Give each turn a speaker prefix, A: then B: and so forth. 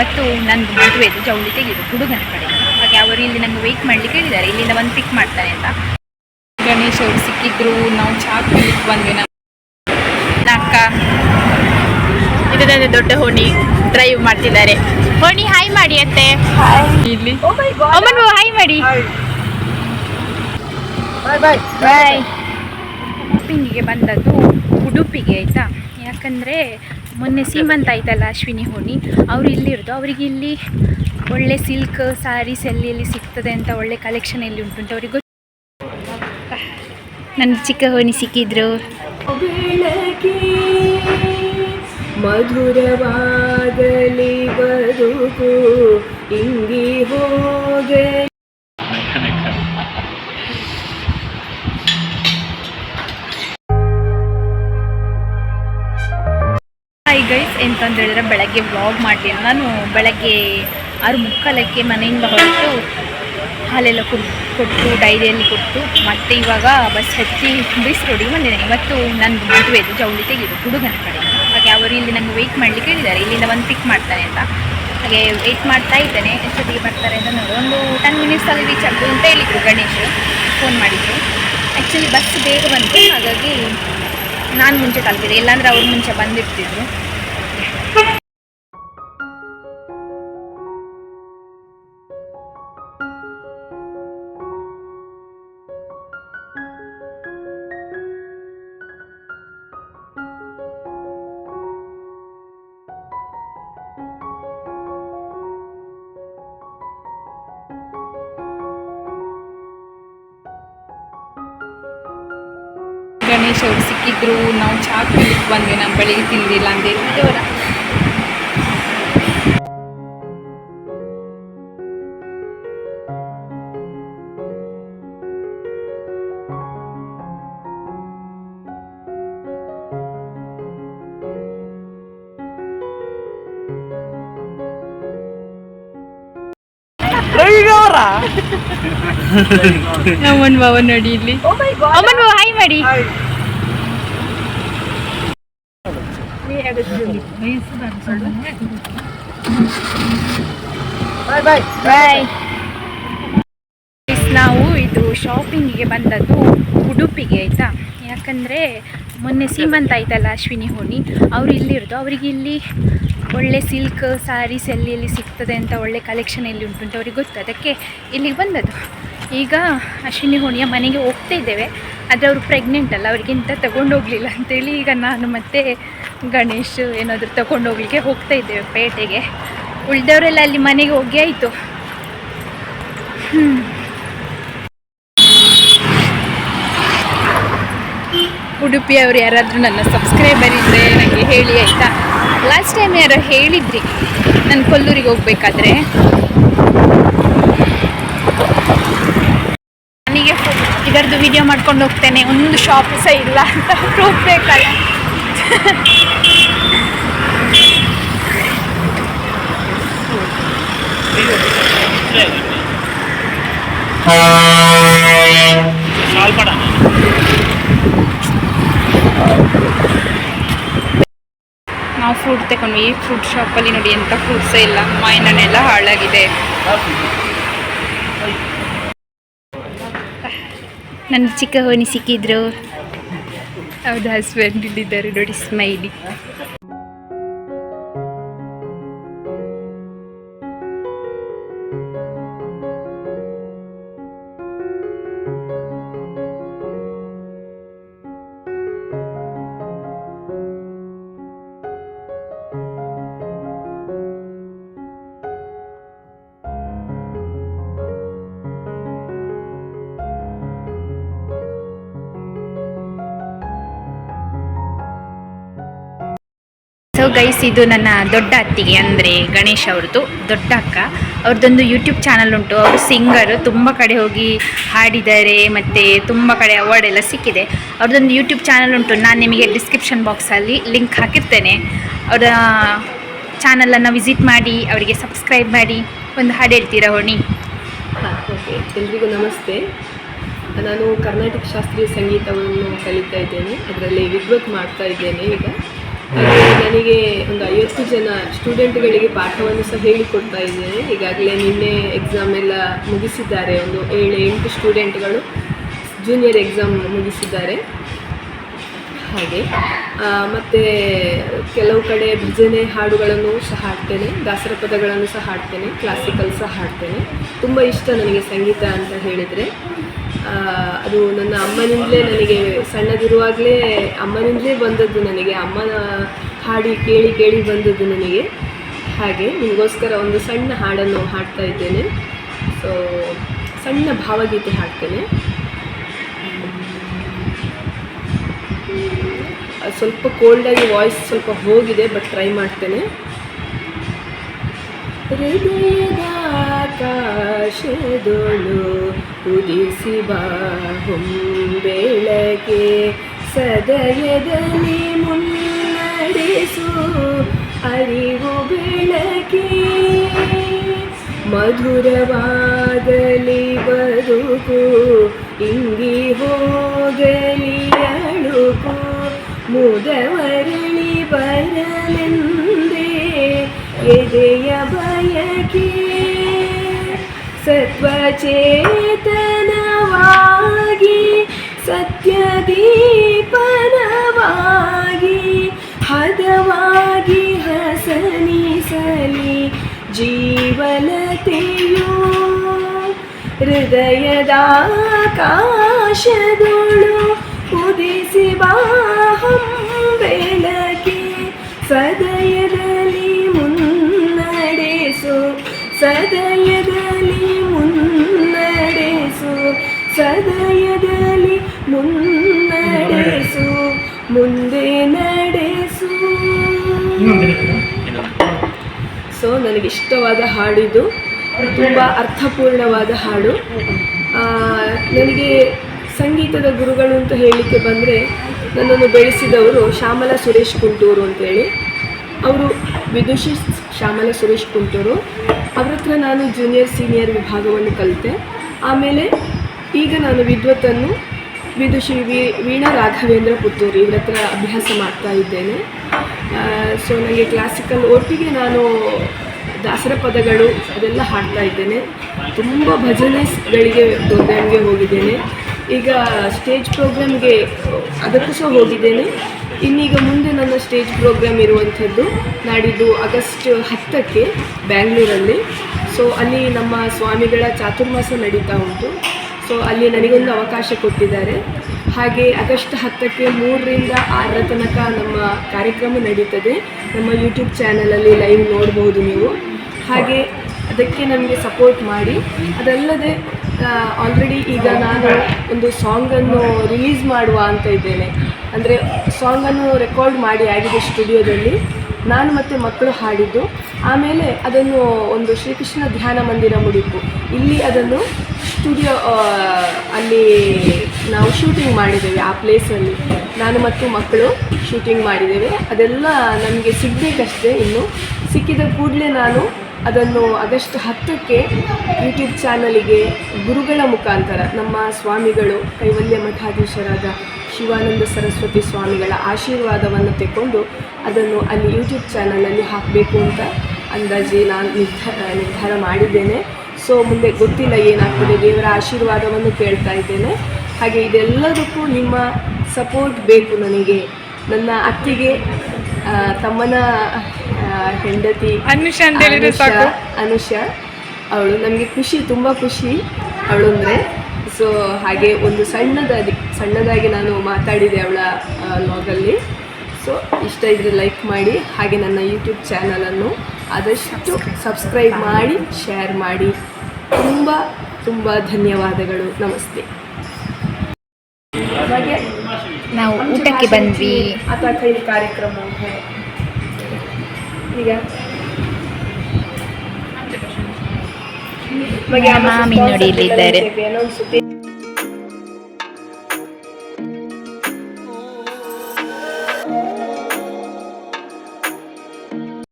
A: ಇವತ್ತು ನಂದು ಮದುವೆದು ಜೌಳಿ ತೆಗೆದು ಹುಡುಗನ ಕಡೆ. ಹಾಗೆ ಅವರು ಇಲ್ಲಿ ನಂಗೆ ವೆಯ್ಟ್ ಮಾಡ್ಲಿಕ್ಕೆ ಹೇಳಿದ್ದಾರೆ. ಇಲ್ಲಿಂದ ಒಂದು ಪಿಕ್ ಮಾಡ್ತಾನೆ ಅಂತ. ಗಣೇಶ್ ಅವ್ರು ಸಿಕ್ಕಿದ್ರು. ನಾವು ಚಾ ಕುಡಿಲಿಕ್ಕೆ ಬಂದ್ವಿ. ನನ್ನ ಅಕ್ಕ. ಇದರಲ್ಲಿ ದೊಡ್ಡ ಹೋಣಿ. ಡ್ರೈವ್ ಮಾಡ್ತಿದ್ದಾರೆ. ಹೋಣಿ ಹಾಯ್ ಮಾಡಿ ಅತ್ತೆ. ಇಲ್ಲಿ. ಅಮ್ಮನು ಹಾಯ್ ಮಾಡಿ. ಬಾಯ್ ಶಾಪಿಂಗಿಗೆ ಬಂದದ್ದು. ಉಡುಪಿಗೆ ಆಯ್ತಾ? ಯಾಕಂದರೆ ಮೊನ್ನೆ ಸೀಮಂತ ಆಯ್ತಲ್ಲ ಅಶ್ವಿನಿ ಹೋಣಿ ಅವರು ಇಲ್ಲಿರೋದು ಅವರಿಗೆ ಇಲ್ಲಿ ಒಳ್ಳೆ ಸಿಲ್ಕ್ ಸ್ಯಾರೀಸ್ ಎಲ್ಲಿ ಎಲ್ಲಿ ಸಿಗ್ತದೆ ಅಂತ ಒಳ್ಳೆ ಕಲೆಕ್ಷನ್ ಎಲ್ಲಿ ಉಂಟು ಅವ್ರಿಗೆ ಗೊತ್ತು. ನನ್ನ ಚಿಕ್ಕ ಹೋಣಿ ಸಿಕ್ಕಿದ್ರು.
B: ಮಧುರವಾಗಲಿ ಬದುಕು, ಇಂಗಿ ಹೋಗಲಿ
A: ಗೈಸ್ ಎಂತಂತ ಹೇಳಿದ್ರೆ ಬೆಳಗ್ಗೆ ವ್ಲಾಗ್ ಮಾಡಲಿಲ್ಲ. ನಾನು ಬೆಳಗ್ಗೆ ಆರು ಮುಕ್ಕಾಲಕ್ಕೆ ಮನೆಯಿಂದ ಹೊರಟು ಹಾಲೆಲ್ಲ ಕೊಟ್ಟು, ಡೈರಿಯಲ್ಲಿ ಕೊಟ್ಟು, ಮತ್ತೆ ಇವಾಗ ಬಸ್ ಹತ್ತಿ ಬಿಸಿ ರೋಡಿಗೆ ಬಂದಿದ್ದೇನೆ. ಇವತ್ತು ನಂದು ಇದೆ ಜವಳಿ ತೆಗೆದು ಹುಡುಗನ ಕಡೆ. ಹಾಗೆ ಅವರು ಇಲ್ಲಿ ನನಗೆ ವೆಯ್ಟ್ ಮಾಡಲಿಕ್ಕೆ ಹೇಳಿದ್ದಾರೆ. ಇಲ್ಲಿಂದ ಒಂದು ಪಿಕ್ ಮಾಡ್ತಾನೆ ಅಂತ. ಹಾಗೆ ವೆಯ್ಟ್ ಮಾಡ್ತಾ ಇದ್ದೇನೆ. ಎಷ್ಟೊತ್ತಿಗೆ ಬರ್ತಾರೆ ಅಂತ ನೋಡಿ. ಒಂದು ಟೆನ್ ಮಿನಿಟ್ಸಲ್ಲಿ ರೀಚ್ ಆಗ್ಬೋದು ಅಂತ ಹೇಳಿದರು ಗಣೇಶ್ ಫೋನ್ ಮಾಡಿದ್ರು. ಆ್ಯಕ್ಚುಲಿ ಬಸ್ ಬೇಗ ಬಂತು. ಹಾಗಾಗಿ ನಾನು ಮುಂಚೆ ತಲುಪಿದೆ. ಇಲ್ಲಾಂದ್ರೆ ಅವ್ರು ಮುಂಚೆ ಬಂದಿರ್ತಿದ್ರು. ಅವರು ಸಿಕ್ಕಿದ್ರು ನಾವು ಚಾ ಕುಡಿಲಿಕ್ಕೆ ಬಂದ್ವಿ ನಾನು ಬೆಳಿಗ್ಗೆ ತಿಂದಿಲ್ಲ ಅಂತ ಹೇಳಿ ಅವರ ಅಮ್ಮನ್ ಬಾವ ನೋಡಿ ಇಲ್ಲಿ. ಅಮ್ಮನ್ ಬಾವ ಹಾಯ್ ಮಾಡಿ. ಬಾಯ್ ನಾವು ಇದು ಶಾಪಿಂಗಿಗೆ ಬಂದದ್ದು ಉಡುಪಿಗೆ ಆಯಿತಾ? ಯಾಕಂದರೆ ಮೊನ್ನೆ ಸೀಮಂತ ಆಯ್ತಲ್ಲ ಅಶ್ವಿನಿ ಹೋಣಿ ಅವರು ಇಲ್ಲಿರೋದು. ಅವರಿಗೆ ಇಲ್ಲಿ ಒಳ್ಳೆ ಸಿಲ್ಕ್ ಸ್ಯಾರೀಸ್ ಎಲ್ಲಿ ಎಲ್ಲಿ ಸಿಗ್ತದೆ ಅಂತ ಒಳ್ಳೆ ಕಲೆಕ್ಷನ್ ಎಲ್ಲಿ ಉಂಟು ಅಂತ ಅವ್ರಿಗೆ ಗೊತ್ತು. ಅದಕ್ಕೆ ಇಲ್ಲಿಗೆ ಬಂದದ್ದು. ಈಗ ಅಶ್ವಿನಿ ಹೋಣಿಯ ಮನೆಗೆ ಹೋಗ್ತಾ ಇದ್ದೇವೆ. ಆದರೆ ಅವರು ಪ್ರೆಗ್ನೆಂಟ್ ಅಲ್ಲ. ಅವ್ರಿಗಿಂತ ತಗೊಂಡೋಗ್ಲಿಲ್ಲ ಅಂತೇಳಿ ಈಗ ನಾನು ಮತ್ತೆ ಗಣೇಶ್ ಏನಾದರೂ ತಗೊಂಡೋಗ್ಲಿಕ್ಕೆ ಹೋಗ್ತಾ ಇದ್ದೇವೆ ಪೇಟೆಗೆ. ಉಳಿದವರೆಲ್ಲ ಅಲ್ಲಿ ಮನೆಗೆ ಹೋಗಿ ಆಯಿತು. ಉಡುಪಿಯವರು ಯಾರಾದರೂ ನನ್ನ ಸಬ್ಸ್ಕ್ರೈಬರ್ ಇದ್ದರೆ ನನಗೆ ಹೇಳಿ ಆಯಿತಾ? ಲಾಸ್ಟ್ ಟೈಮ್ ಯಾರೋ ಹೇಳಿದ್ರಿ, ನಾನು ಕೊಲ್ಲೂರಿಗೆ ಹೋಗ್ಬೇಕಾದ್ರೆ. ನನಗೆ ಇದರದ್ದು ವಿಡಿಯೋ ಮಾಡ್ಕೊಂಡು ಹೋಗ್ತೇನೆ. ಒಂದು ಶಾಪ್ ಸಹ ಇಲ್ಲ ಅಂತ ಪ್ರೂಫ್ ಬೇಕಲ್ಲ. ನಾವು ಫ್ರೂಟ್ ತಗೊಂಡ್ವಿ. ಫ್ರೂಟ್ ಶಾಪಲ್ಲಿ ನೋಡಿ ಎಂಥ ಫ್ರೂಟ್ಸೇ ಇಲ್ಲ ಮಾವಿನಣ್ಣೆಲ್ಲ ಹಾಳಾಗಿದೆ. ನನ್ನ ಚಿಕ್ಕ ಹೋನಿ ಸಿಕ್ಕಿದ್ರು. ಅವ್ರದ್ದು ಹಸ್ಬೆಂಡ್ ಇಲ್ಲಿದ್ದಾರೆ ನೋಡಿ ಸ್ಮೈಲಿ ಗೈಸ್ ಇದು ನನ್ನ ದೊಡ್ಡ ಅತ್ತಿಗೆ, ಅಂದರೆ ಗಣೇಶ್ ಅವ್ರದ್ದು ದೊಡ್ಡ ಅಕ್ಕ. ಅವ್ರದ್ದೊಂದು ಯೂಟ್ಯೂಬ್ ಚಾನಲ್ ಉಂಟು. ಅವರು ಸಿಂಗರು ತುಂಬ ಕಡೆ ಹೋಗಿ ಹಾಡಿದ್ದಾರೆ, ಮತ್ತು ತುಂಬ ಕಡೆ ಅವಾರ್ಡ್ ಎಲ್ಲ ಸಿಕ್ಕಿದೆ. ಅವ್ರದ್ದೊಂದು ಯೂಟ್ಯೂಬ್ ಚಾನಲ್ ಉಂಟು. ನಾನು ನಿಮಗೆ ಡಿಸ್ಕ್ರಿಪ್ಷನ್ ಬಾಕ್ಸಲ್ಲಿ ಲಿಂಕ್ ಹಾಕಿರ್ತೇನೆ. ಅವರ ಚಾನಲನ್ನು ವಿಸಿಟ್ ಮಾಡಿ, ಅವರಿಗೆ ಸಬ್ಸ್ಕ್ರೈಬ್ ಮಾಡಿ, ಒಂದು ಹಾಡು ಹೇಳ್ತೀರಾ ಹೋಣಿ?
B: ಓಕೆ ಎಲ್ರಿಗೂ ನಮಸ್ತೆ. ನಾನು ಕರ್ನಾಟಕ ಶಾಸ್ತ್ರೀಯ ಸಂಗೀತವನ್ನು ಕಲಿತಾ ಇದ್ದೇನೆ. ಅದರಲ್ಲಿ ವಿದ್ವತ್ ಮಾಡ್ತಾ ಇದ್ದೇನೆ ಈಗ. ನನಗೆ ಒಂದು ಐವತ್ತು ಜನ ಸ್ಟೂಡೆಂಟ್ಗಳಿಗೆ ಪಾಠವನ್ನು ಸಹ ಹೇಳಿಕೊಡ್ತಾ ಇದ್ದೇನೆ. ಈಗಾಗಲೇ ನಿನ್ನೆ ಎಕ್ಸಾಮ್ ಎಲ್ಲ ಮುಗಿಸಿದ್ದಾರೆ. ಒಂದು ಏಳು, ಎಂಟು ಸ್ಟೂಡೆಂಟ್ಗಳು ಜೂನಿಯರ್ ಎಕ್ಸಾಮ್ ಮುಗಿಸಿದ್ದಾರೆ. ಹಾಗೆ ಮತ್ತು ಕೆಲವು ಕಡೆ ಭಜನೆ ಹಾಡುಗಳನ್ನು ಸಹ ಹಾಡ್ತೇನೆ. ದಾಸರ ಪದಗಳನ್ನು ಸಹ ಹಾಡ್ತೇನೆ. ಕ್ಲಾಸಿಕಲ್ ಸಹ ಹಾಡ್ತೇನೆ. ತುಂಬ ಇಷ್ಟ ನನಗೆ ಸಂಗೀತ ಅಂತ ಹೇಳಿದರೆ. ಅದು ನನ್ನ ಅಮ್ಮನಿಂದಲೇ ನನಗೆ ಸಣ್ಣದಿರುವಾಗಲೇ ಅಮ್ಮನಿಂದಲೇ ಬಂದದ್ದು ನನಗೆ. ಅಮ್ಮನ ಹಾಡಿ ಕೇಳಿ ಕೇಳಿ ಬಂದದ್ದು ನನಗೆ. ಹಾಗೆ ನಿಮಗೋಸ್ಕರ ಒಂದು ಸಣ್ಣ ಹಾಡನ್ನು ಹಾಡ್ತಾ ಇದ್ದೇನೆ. ಸೊ ಸಣ್ಣ ಭಾವಗೀತೆ ಹಾಡ್ತೇನೆ. ಸ್ವಲ್ಪ ಕೋಲ್ಡಾಗಿ ವಾಯ್ಸ್ ಸ್ವಲ್ಪ ಹೋಗಿದೆ ಬಟ್ ಟ್ರೈ ಮಾಡ್ತೇನೆ. ಹೃದಯದ ಆಕಾಶದೊಳು ಉದಿಸಿ ಬೆಳಕೆ ಸದಯದಲ್ಲಿ ಮುನ್ನಡೆಸು ಅರಿವು ಬೆಳಕೆ ಮಧುರವಾಗಲಿ ಬದುಕು ಇಂಗಿ ಹೋಗಲಿ ಅಳುಕು ಮುದವರಳಿ ಬರಲೆಂದೇ ಎದೆಯ ಬಯಕೆ ಸತ್ವಚೇತನವಾಗಿ ಜೀವನತೆಯು ಹೃದಯದ ಕಾಶದೋಳು ಉದಿಸಿ ಬಾಹಂ ಬೆಳಕೆ ಸದಯದಲ್ಲಿ ಮುನ್ನಡೆಸು ಸದಯದಲ್ಲಿ ಮುನ್ನಡೆಸು ಸದಯದಲ್ಲಿ ಮುನ್ನಡೆಸು ಮುಂದೆ ನಡೆಸು. ಸೊ ನನಗಿಷ್ಟವಾದ ಹಾಡಿದು ತುಂಬ ಅರ್ಥಪೂರ್ಣವಾದ ಹಾಡು. ನನಗೆ ಸಂಗೀತದ ಗುರುಗಳು ಅಂತ ಹೇಳಲಿಕ್ಕೆ ಬಂದರೆ ನನ್ನನ್ನು ಬೆಳೆಸಿದವರು ಶ್ಯಾಮಲ ಸುರೇಶ್ ಕುಂಟೂರು ಅಂತೇಳಿ. ಅವರು ವಿದುಷಿ ಶ್ಯಾಮಲ ಸುರೇಶ್ ಕುಂಟೂರು. ಅವ್ರ ಹತ್ರ ನಾನು ಜೂನಿಯರ್ ಸೀನಿಯರ್ ವಿಭಾಗವನ್ನು ಕಲಿತೆ. ಆಮೇಲೆ ಈಗ ನಾನು ವಿದ್ವತ್ತನ್ನು ವಿದುಷಿ ವಿ, ವೀಣಾ ರಾಘವೇಂದ್ರ ಪುತ್ತೂರು ಇವ್ರ ಹತ್ರ ಅಭ್ಯಾಸ ಮಾಡ್ತಾ ಇದ್ದೇನೆ. ಸೊ ನನಗೆ ಕ್ಲಾಸಿಕಲ್ ಒಟ್ಟಿಗೆ ನಾನು ದಾಸರ ಪದಗಳು ಅದೆಲ್ಲ ಹಾಡ್ತಾ ಇದ್ದೇನೆ. ತುಂಬ ಭಜನೆಗಳಿಗೆ ಪ್ರೋಗ್ರಾಮ್ಗೆ ಹೋಗಿದ್ದೇನೆ. ಈಗ ಸ್ಟೇಜ್ ಪ್ರೋಗ್ರಾಮ್ಗೆ ಅದಕ್ಕೂ ಸಹ ಹೋಗಿದ್ದೇನೆ. ಇನ್ನೀಗ ಮುಂದೆ ನನ್ನ ಸ್ಟೇಜ್ ಪ್ರೋಗ್ರಾಮ್ ಇರುವಂಥದ್ದು ನಾಡಿದ್ದು ಆಗಸ್ಟ್ ಹತ್ತಕ್ಕೆ ಬ್ಯಾಂಗ್ಳೂರಲ್ಲಿ. ಸೊ ಅಲ್ಲಿ ನಮ್ಮ ಸ್ವಾಮಿಗಳ ಚಾತುರ್ಮಾಸ ನಡೀತಾ ಉಂಟು. ಸೊ ಅಲ್ಲಿ ನನಗೊಂದು ಅವಕಾಶ ಕೊಟ್ಟಿದ್ದಾರೆ. ಹಾಗೆ ಆಗಸ್ಟ್ ಹತ್ತಕ್ಕೆ ಮೂರರಿಂದ ಆರರ ತನಕ ನಮ್ಮ ಕಾರ್ಯಕ್ರಮ ನಡೀತದೆ. ನಮ್ಮ ಯೂಟ್ಯೂಬ್ ಚಾನಲಲ್ಲಿ ಲೈವ್ ನೋಡ್ಬೋದು ನೀವು. ಹಾಗೆ ಅದಕ್ಕೆ ನಮಗೆ ಸಪೋರ್ಟ್ ಮಾಡಿ. ಅದಲ್ಲದೆ ಆಲ್ರೆಡಿ ಈಗ ನಾನು ಒಂದು ಸಾಂಗನ್ನು ರಿಲೀಸ್ ಮಾಡುವ ಅಂತ ಇದ್ದೇನೆ. ಅಂದರೆ ಸಾಂಗನ್ನು ರೆಕಾರ್ಡ್ ಮಾಡಿ ಆಗಿದೆ ಸ್ಟುಡಿಯೋದಲ್ಲಿ. ನಾನು ಮತ್ತು ಮಕ್ಕಳು ಹಾಡಿದ್ದು. ಆಮೇಲೆ ಅದನ್ನು ಒಂದು ಶ್ರೀಕೃಷ್ಣ ಧ್ಯಾನ ಮಂದಿರ ಮುಡಿಪು. ಇಲ್ಲಿ ಅದನ್ನು ಸ್ಟುಡಿಯೋ ಅಲ್ಲಿ ನಾವು ಶೂಟಿಂಗ್ ಮಾಡಿದ್ದೇವೆ ಆ ಪ್ಲೇಸಲ್ಲಿ ನಾನು ಮತ್ತು ಮಕ್ಕಳು ಶೂಟಿಂಗ್ ಮಾಡಿದ್ದೇವೆ. ಅದೆಲ್ಲ ನನಗೆ ಸಿಗಬೇಕಷ್ಟೇ ಇನ್ನು. ಸಿಕ್ಕಿದ ಕೂಡಲೇ ನಾನು ಅದನ್ನು ಆಗಸ್ಟ್ ಹತ್ತಕ್ಕೆ ಯೂಟ್ಯೂಬ್ ಚಾನಲಿಗೆ ಗುರುಗಳ ಮುಖಾಂತರ ನಮ್ಮ ಸ್ವಾಮಿಗಳು ಕೈವಲ್ಯ ಮಠಾಧೀಶರಾದ ಶಿವಾನಂದ ಸರಸ್ವತಿ ಸ್ವಾಮಿಗಳ ಆಶೀರ್ವಾದವನ್ನು ತೆಕ್ಕೊಂಡು ಅದನ್ನು ಅಲ್ಲಿ ಯೂಟ್ಯೂಬ್ ಚಾನಲಲ್ಲಿ ಹಾಕಬೇಕು ಅಂತ ಅಂದಾಜಿ ನಾನು ನಿರ್ಧಾರ ನಿರ್ಧಾರ ಮಾಡಿದ್ದೇನೆ. ಸೊ, ಮುಂದೆ ಗೊತ್ತಿಲ್ಲ ಏನಾಗ್ತದೆ, ದೇವರ ಆಶೀರ್ವಾದವನ್ನು ಕೇಳ್ತಾ ಇದ್ದೇನೆ. ಹಾಗೆ ಇದೆಲ್ಲದಕ್ಕೂ ನಿಮ್ಮ ಸಪೋರ್ಟ್ ಬೇಕು ನನಗೆ. ನನ್ನ ಅತ್ತಿಗೆ ತಮ್ಮನ ಹೆಂಡತಿ
A: ಅನುಷಾ ಅಂತ ಹೇಳಿದ್ರೆ
B: ಅನುಷಾ-
A: ಸಾಕು.
B: ಅನುಷಾ ಅವಳು ನಮಗೆ ಖುಷಿ ತುಂಬ ಖುಷಿ ಅವಳು ಅಂದರೆ. ಸೊ ಹಾಗೆ ಒಂದು ಸಣ್ಣದಾಗಿ ಸಣ್ಣದಾಗಿ ನಾನು ಮಾತಾಡಿದೆ ಅವಳ ಲಾಗಲ್ಲಿ ಸೊ ಇಷ್ಟ ಇದ್ದರೆ ಲೈಕ್ ಮಾಡಿ ಹಾಗೆ ನನ್ನ ಯೂಟ್ಯೂಬ್ ಚಾನಲನ್ನು ಆದಷ್ಟು ಸಬ್ಸ್ಕ್ರೈಬ್ ಮಾಡಿ ಶೇರ್ ಮಾಡಿ. ತುಂಬ ತುಂಬ ಧನ್ಯವಾದಗಳು. ನಮಸ್ತೆ ಹಾಗೆ
A: ನಾವು ಊಟಕ್ಕೆ ಬಂದ್ವಿ.
B: ಕಾರ್ಯಕ್ರಮ ಈಗ?
A: ಮಾಮಿ
B: ನೋಡಿಲ್ಲಿದ್ದಾರೆ